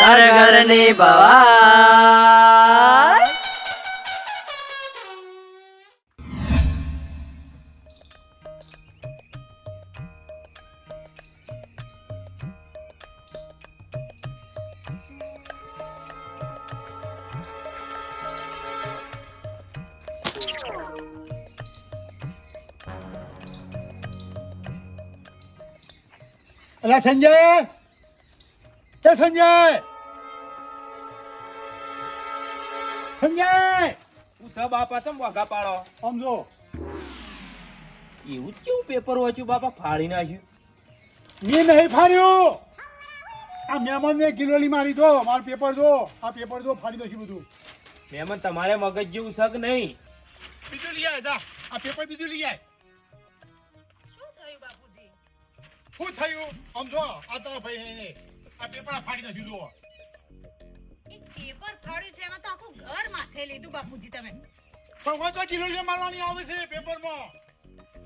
ઘર ઘરની ભવાઈ અલા સંજય સંજય! સંજય હું સબ બાપા છે વાઘા પાડો? સમજો. એવું કેવું પેપર વાંચ્યું બાપા? ફાડી નાખ્યું. મેં નહીં ફાડ્યું. આ મહેમાનને ગિલોલી મારી દો. મારું પેપર જો. આ પેપર જો ફાડી નાખ્યું બધું. મહેમાન તમારે મગજ જેવું શક નહીં. બીજું લઈ આય જા. આ પેપર બીજું લઈ આય. શું થયું બાપુજી? શું થયું? સમજો. આ તારા ભાઈ આ પેપર આ ફાડી નાખ્યું જો પેપર ફાડ્યું છે એમાં તો આખું ઘર માથે લીધું બાપુજી તમે. પણ હું તો ગિલોલી મારવાની આવે છે પેપરમાં.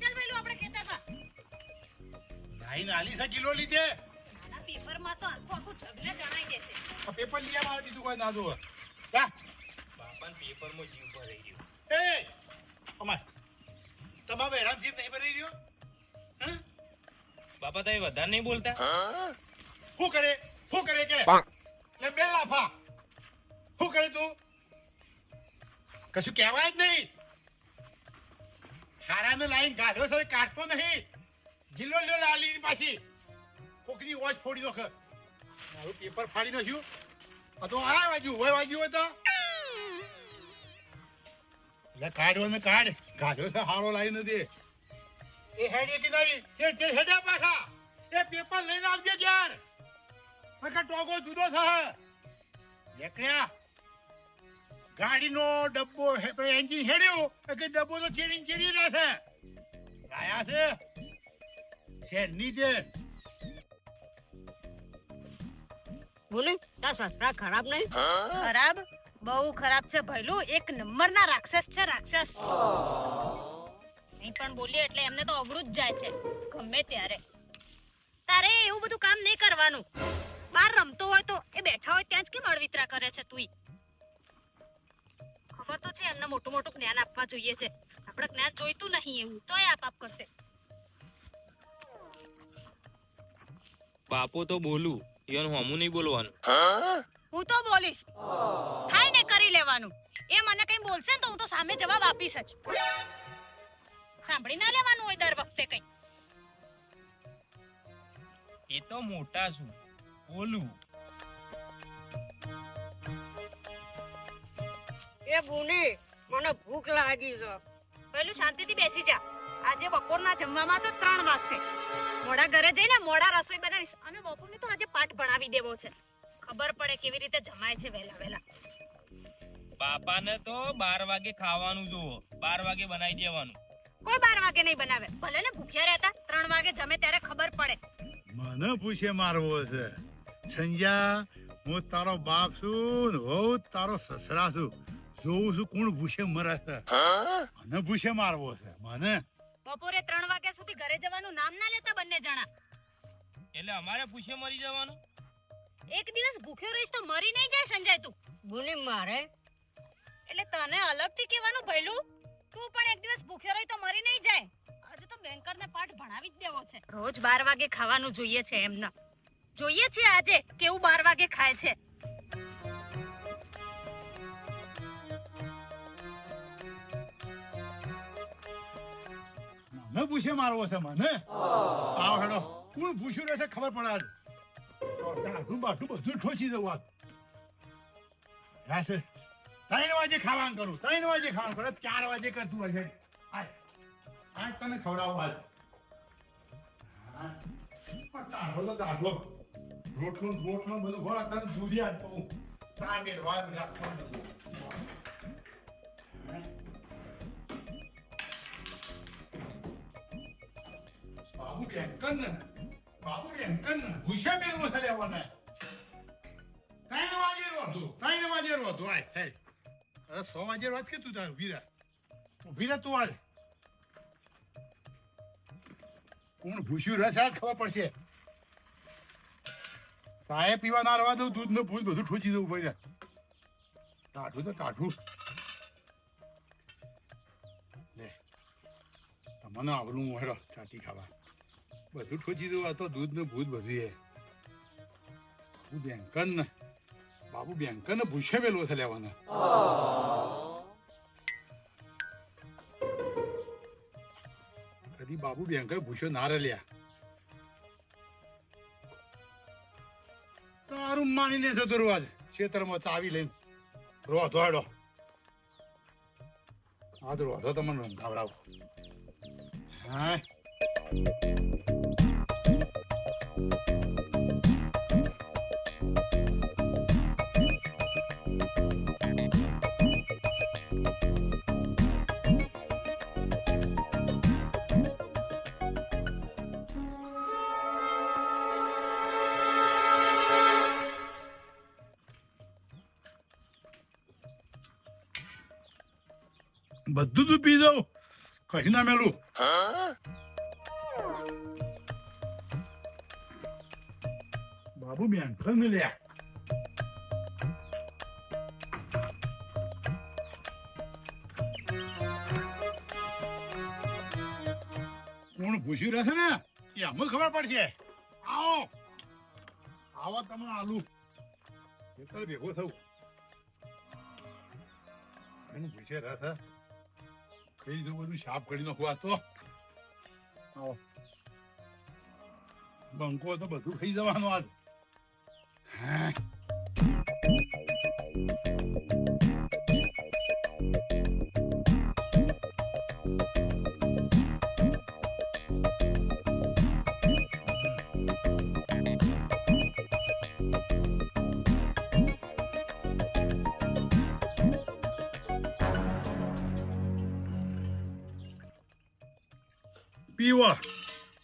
ચાલ ભાઈ આપણે ખેતરમાં. નાઈ નાલી છે કિલો લીધે. પેપરમાં તો આખું આખું ઝગલે જણાઈ દેશે આ પેપર લીયા મારે બીજું કોઈ ના જો જા. બાપાને પેપરમાં જીવ ભરાઈ ગયો. એ અમાર. તમારો હેરાન જીવ નહીં ભરી રહ્યો? હે? બાપા તમે વધારે નહીં બોલતા? શું કરે? શું કરે કે? લે બે લાફા. શું કરે તું? કશું કહેવાય જ નહીં. હારાને લાઈન ગાઢો સાથે કાઢતો નહીં. ગિલ્લો લ્યો લાલી પાછી. કોકની વોચ ફોડી નોખ. મારું પેપર ફાડી નાખ્યું. આ આ વાગ્યું હોય વાગ્યું હોય તો. એટલે કાઢ ને કાઢ. ગાઢો છે હારો લાવી નથી. એ હેડી કે નહીં? તે તે હેડ્યા પાછા. એ પેપર લઈને આવજે ત્યાર ટોગો જુદો છે લેકડ્યા ગાડીનો ડબ્બો એન્જિન હેડ્યો. કે ડબ્બો તો ચેડી ચેડી રહેશે લાયા છે. શેરની છે? બોલી? તાર સસરા ખરાબ નહીં? ખરાબ? બહુ ખરાબ છે ભૈલું. એક નંબરના રાક્ષસ છે રાક્ષસ. નહીં પણ બોલીએ એટલે એમને તો અવળું જ જાય છે. ગમે ત્યારે. તારે એવું બધું કામ નહીં કરવાનું. બહાર રમતો હોય તો એ બેઠા હોય ત્યાં જ કેમ અળવિતરા કરે છે તુંય? ખબર તો છે એમને મોટું મોટું જ્ઞાન આપવા જોઈએ છે. આપણે જ્ઞાન જોઈતું નહીં એવું તોય આપ આપ કરશે. બાપો તો બોલું ઈવન હમું નહીં બોલવાનું. હું તો બોલીશ. થાય ને કરી લેવાનું. એ મને કઈ બોલશે ને તો હું તો સામે જવાબ આપીશ જ. સાંભળી ના લેવાનું હોય દર વખતે કઈ. એ તો મોટા છું. બોલું. બુની મને ભૂખ લાગી છે. પેલું શાંતિથી બેસી જા. આજે બપોરના જમવામાં તો ત્રણ વાગશે મોડા ઘરે જઈને મોડા રસોઈ બનાવીશ અને બપોરને તો આજે પાઠ ભણાવી દેવો છે. ખબર પડે કેવી રીતે જમાય છે વહેલા વહેલા. બાપાને તો બાર વાગે ખાવાનું જુઓ. બાર વાગે બનાવી દેવાનું. કોઈ બાર વાગે નહીં બનાવે. ભલે ને ભૂખ્યા રહેતા ત્રણ વાગે જમે ત્યારે ખબર પડે. મને પૂછે મારવો છે. સંજ્યા હું તારો બાપ છું ને હું તારો સસરા છું. જોઉં છું કોણ ભૂસે મરે છે. મને ભૂસે મારવો છે મને. બપોરે ત્રણ વાગ્યા સુધી ઘરે જવાનું નામ ના લેતા બંને જણા. એટલે અમારે ભૂસે મરી જવાનું? એક દિવસ ભૂખ્યો રહીશ તો મરી નહીં જાય સંજય તું. બુની મારે? એટલે તને અલગથી કહેવાનું ભઈલું તું પણ એક દિવસ ભૂખ્યો રહી તો મરી નહીં જાય. આજે તો બેન્કરને પાઠ ભણાવી જ દેવો છે. રોજ બાર વાગે ખાવાનું જોઈએ છે એમને. જોઈએ છે આજે કેવું બાર વાગે ખાય છે. મને પૂછે મારવો છે મને? આવ હેડો. કોણ પૂછ્યું રહેશે ખબર પડે આજ. ટાઢું બાઢું બધું ઠોચી દઉં વાત રહેશે ત્રણ વાગે ખાવાનું કરું, ત્રણ વાગે ખાવાનું કરું, ચાર વાગે કરતું હશે. આજ તને ખવડાવો આજ. હા. પણ તો રોટલું બધું ભરા, તને દૂધી આજ તો ચાર વાર રાખવાનું. બેંકન બાબુ બેંકન ભૂસા બેન મસા લેવાના. ત્રણ વાગે રોતું રોતું આય હે અરે સો વાગે વાત કે તું તારું રહે ઊભી તું આજ કોણ ભૂસ્યું રહેશે આજ ખબર પડશે. ચાય પીવા ના રહેવા દઉં દૂધ ને ભૂજ બધું ઠોચી દઉં, ભાઈ કાઢું તો કાઠું લે, તમને આવડું હેડો, ચાટી ખાવા. બધું ઠોચી દઉં આ તો દૂધ ને ભૂત બધું એ. બાબુ ને બાબુ બેંકન ને ભૂસે મેલો છે લેવાના. કદી બાબુ બેંકર ભૂસો ના રે લ્યા. તારું માનીને જતો રવાજ ખેતરમાં ચાવી લઈને રોધો હેડો. હા તો રોધો તમને રંધાવડાવો. હા. બધું તું પી દઉં. કઈ ના મેલું. બાબુ બેંકર ને લ્યા કોણ ભૂસી રહેશે ને? એ અમે ખબર પડશે. આવો. આવો તમને આલુ. ભેગો થવું. એને પૂછે કઈ બધું સાફ કરી નાખું આ તો. બંકો તો બધું ખાઈ જવાનું આજ. હા. પીવો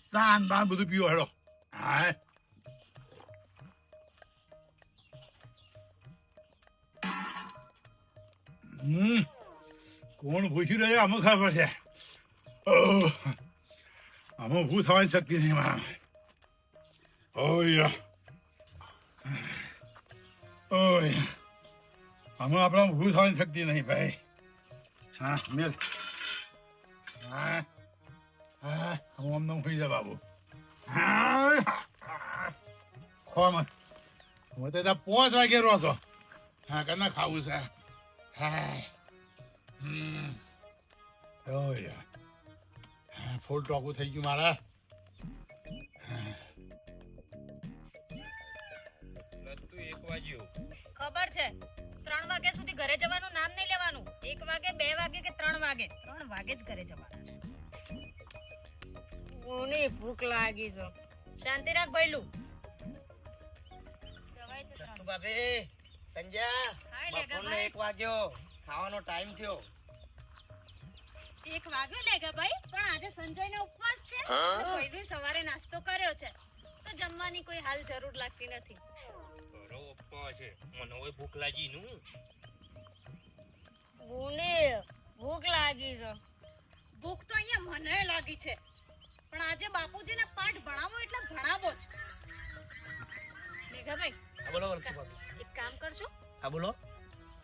સાન બાન બધું પીવો હેડો હા હમ કોણ પૂછ્યું રહ્યો આમાં ખબર છે આમાં ઊભું થવાની શક્તિ નહીં મારા ઓય ઓય આમાં આપણા ઊભું થવાની શક્તિ નહીં ભાઈ હા મેલ હા હા હું અમને હોઈ જા બાબુ હા ખોમાં હું તો ત્યાં પાંચ વાગે રહો છો હા કના ખાવું છે હા હમ ઓય હા ફૂલ ટોકું થઈ ગયું મારા નતું એક વાગ્યું. ખબર છે? ત્રણ વાગ્યા સુધી ઘરે જવાનું નામ નહીં લેવાનું. એક વાગે બે વાગે કે ત્રણ વાગે? ત્રણ વાગે જ ઘરે જવાનું છે. કોની ભૂખ લાગી છે? શાંતિ રાખ ભૈલું બાબે સંજય બપોરનો એક વાગ્યો. ખાવાનો ટાઈમ થયો. એક વાગ્યો લેગા ભાઈ પણ આજે સંજયનો ઉપવાસ છે. ભૈલું સવારે નાસ્તો કર્યો છે. તો જમવાની કોઈ હાલ જરૂર લાગતી નથી. બરો ઉપવાસ છે. મને ઓય ભૂખ લાગી નું. ભૂને ભૂખ લાગી છે? ભૂખ તો અહીંયા મને લાગી છે. પણ આજે બાપુજીને પાઠ ભણાવો એટલે ભણાવો જ. મેઘાભાઈ હા બોલો એક કામ કરશો? હા બોલો.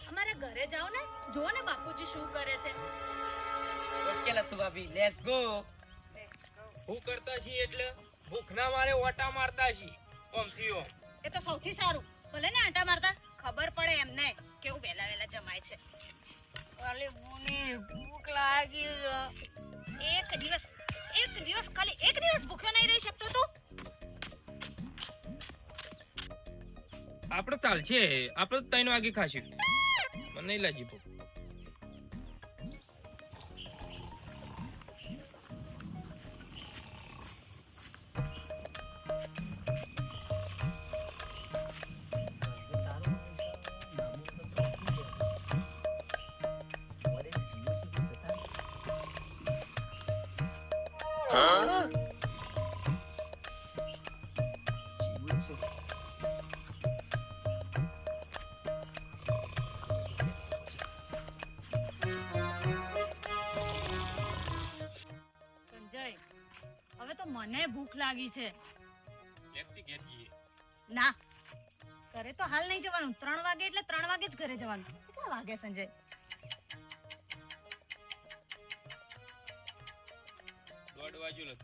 અમારા ઘરે જાઓ ને જુઓ ને બાપુજી શું કરે છે. ઓકે લતુ ભાભી લેટ્સ ગો હું કરતા છીએ એટલે ભૂખ ના મારે ઓટા મારતા છીએ. ઓમથી ઓમ. એ તો સૌથી સારું. ભલે ને આંટા મારતા ખબર પડે એમને કેવું વેલા વેલા જમાય છે. અલે ભૂખ લાગી એક દિવસ એક દિવસ ખાલી એક દિવસ ભૂખ્યો નહીં રહી શકતો તું? આપણે ચાલશે, આપણે ત્રણ વાગે ખાશું. મને નહીં લાગી ભૂખ. સંજય હવે તો મને ભૂખ લાગી છે. ના ઘરે તો હાલ નહીં જવાનું. ત્રણ વાગે એટલે ત્રણ વાગે જ ઘરે જવાનું. કેટલા વાગે સંજય? વાગ્યું ને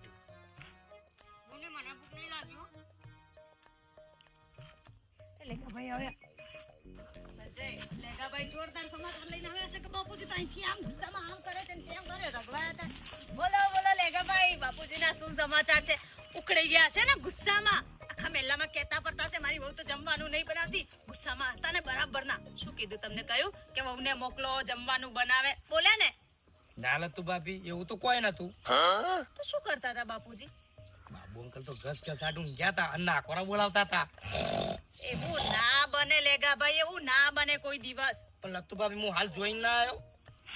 બોલો બોલો લેગાભાઈ, બાપુજીના શું સમાચાર છે? ઉકળી ગયા છે ને ગુસ્સામાં. આખા મેલામાં કહેતા પડતા મારી વહુ તો જમવાનું નહીં બનાવતી. ગુસ્સામાં હતા ને બરાબરના. શું કીધું તમને કહ્યું? કે વહુને મોકલો, જમવાનું બનાવે. બોલ્યા ને. ના નતું ભાભી એવું તો કોઈ નતું. તો શું કરતા હતા બાપુજી? બાબુ અંકલ તો ઘસ ઘસ આડું ગયા હતા અને નાકોરા બોલાવતા હતા એવું ના બને લેગાભાઈ એવું ના બને કોઈ દિવસ. પણ લતું ભાભી હું હાલ જોઈને ના આવ્યો.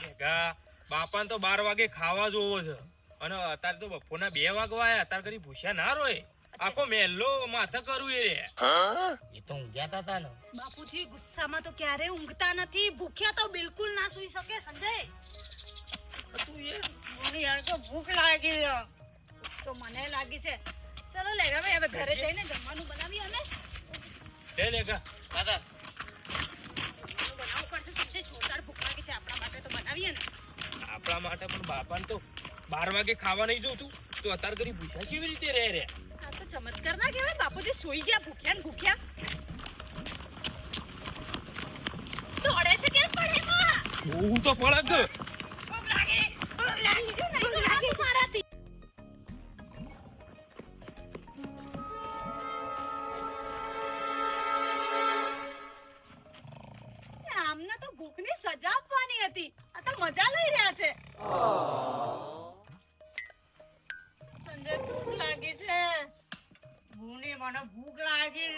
લેગા બાપાને તો બાર વાગે ખાવા જોવો છે. અને અત્યારે તો બપોરના બે વાગવા આવ્યા અત્યારે કરી ભૂસ્યા ના રોય. આખો મેલ્લો માથે કરવું એ રે એ તો ઊંઘ્યા તા તા ને બાપુજી ગુસ્સામાં તો ક્યારે ઊંઘતા નથી. ભૂખ્યા તો બિલકુલ ના સુઈ શકે સંજય. તો ભૂખ લાગી તો મને લાગી છે. ચલો લેગા ભાઈ હવે ઘરે જઈને જમવાનું બનાવીએ અમે. લે લેગા દાદા. બનાવવું પડશે સંજય જોરદાર ભૂખ લાગી છે આપણા માટે તો બનાવીએ ને. આપણા માટે પણ બાપાને તો બાર વાગે ખાવા નહીં જોતું. તો અત્યારે કરી ભૂખ્યા કેવી રીતે રહે રે? આ તો ચમત્કાર ના કહેવાય બાપુજી સુઈ ગયા ભૂખ્યા ને ભૂખ્યા. દોડે છે કેમ પડે માં હું તો પડક ભૂખ લાગી ભૂખ લાગી કે નહીં લાગી મારાથી આમને તો ભૂખની સજા આપવાની હતી. આ તો મજા લઈ રહ્યા છે. સંજય ભૂખ લાગી છે. મને મને ભૂખ લાગી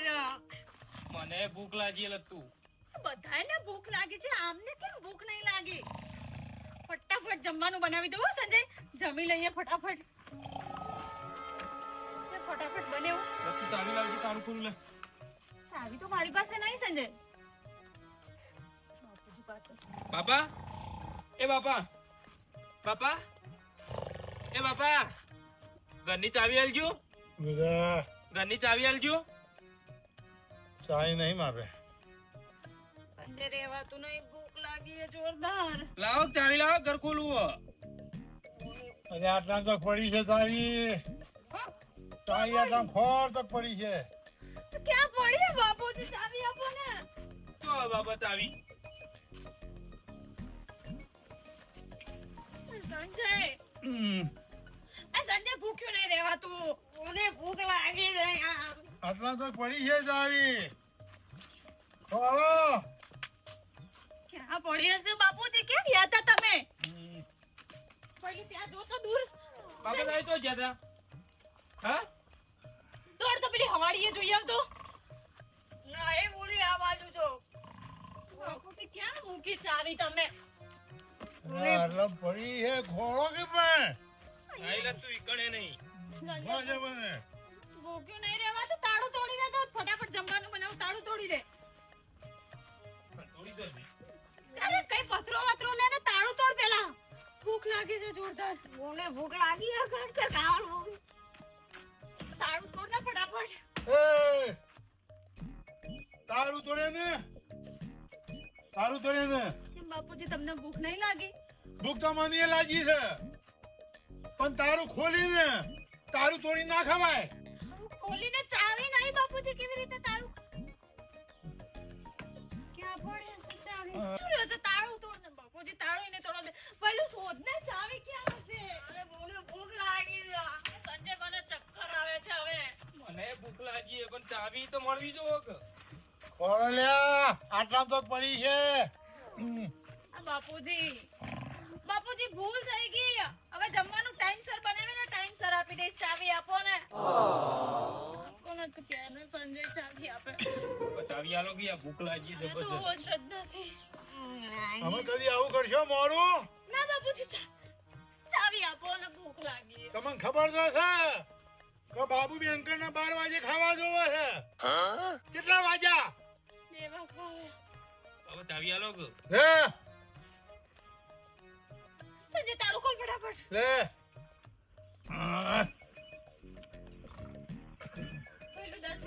મને ભૂખ લાગી લગતું બધાને ભૂખ લાગી છે. આમને કેમ ભૂખ નહીં લાગી? ફટાફટ જમવાનું બનાવી દઉં સંજય. જમી લઈએ ફટાફટ. ફટાફટ બને. લગતું લાવજે તારું ખુલ્લું લે. ચાવી તો મારી પાસે નહીં સંજય. બાપુજી પાસે. બાપા એ બાપા. બાપા એ બાપા. ઘરની ચાવી આલજો. બધા. ઘરની ચાવી આલજો. ચાવી નહીં માપે સંજય રહેવાતું નહીં જોરદાર. લાવો ચાવી લાવો ઘર ખોલવું અરે આટલા તો પડી છે તારી તારી આટલા ખોર તો પડી છે. ક્યાં પડી છે બાપુજી? ચાવી આપો ને. તો બાબા ચાવી? સંજય. આ સંજય ભૂખ્યું નહીં રહેવાતું. મને ભૂખ લાગી જાય. આટલા તો પડી છે ચાવી. ખોલો ક્યાં પડી હશે બાપુજી કેમ ગયા હતા તમે. પહેલી ત્યાં જો તો દૂર. બાપા તો તા? હા? દોડ તો પેલી હવાડીએ જોઈ આવતો. નહીં બોલી આ બાજુ તો બાપુજી ક્યાં મૂકી ચાવી તમે? પડી કે પણ? નહીં. નહીં વાજે મને ભૂખ્યું નહીં રહેવા તો તાળું તોડી દે તો ફટાફટ જમવાનું બનાવ તાળું તોડી દે. કઈ પથરો વથરો લે ને તાળું તોડ પેલા. ભૂખ લાગી છે જોરદાર. મને ભૂખ લાગી છે કારણ કે ખાવાનું તાળું તોડ ને ફટાફટ. એ તાળું તોડે ને. તાળું તોડે ને. કેમ બાપુજી તમને ભૂખ નહીં લાગી? ભૂખ તો મને લાગી છે. પણ તારું ખોલીને તારું તોડી ના ખવાય. ખોલીને ચાવી નહીં બાપુજી કેવી રીતે તારું ક્યાં પડે? છે ચાવી શું રહ્યો છે તાળું તોડ ને બાપુજી તાળું ને તોડો દે. શોધ ને ચાવી ક્યાં હશે અરે મને ભૂખ લાગી સંજય મને ચક્કર આવે છે હવે. મને ભૂખ લાગી પણ ચાવી તો મળવી જો કે આટલા તો પડી છે. બાપુજી. બાપુજી ભૂલ થઈ ગઈ. હવે જમવાનું ટાઈમસર બનાવીને ટાઈમસર આપી દઈશ. ચાવી આપો ને. ને સંજય ચાવી આપે? ચાવી આલો કે ભૂખ લાગી છે હોશ નથી. તમે કદી આવું કરશો મોરું ના બાપુજી ચાવી આપો ને ભૂખ લાગી. તમને ખબર તો છે કે બાબુ બેંકર ના બાર વાગે ખાવા જોવે છે. કેટલા વાગ્યા? બે હવે. ચાવી આલો લે. સંજય તારું કોલ ફટાફટ. લે.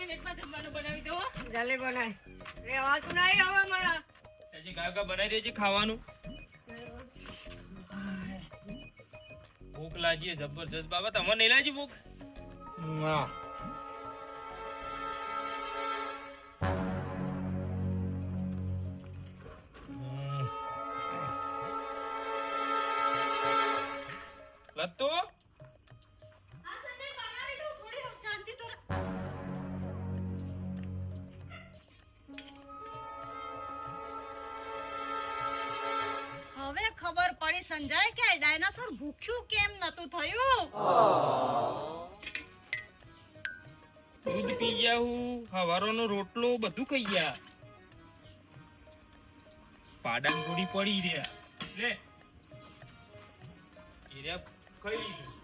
જલ્દી જમવાનું બનાવી દો હો. જલ્દી બનાય. રેવાતું નહીં હવે મારા હજી કાકા બનાવી દેજે ખાવાનું. ભૂખ લાગી જબરજસ્ત. બાબા તમને નહીં લાગી ભૂખ? ના. સંજય કે ડાયનાસોર ભૂખ્યું કેમ નતું થયું? દૂધ પી ગયા હું, હવારોનો રોટલો બધું ખાઈ ગયા. પાડા થોડી પડી રહ્યા. લે. એ રહ્યા ખાઈ લીધું.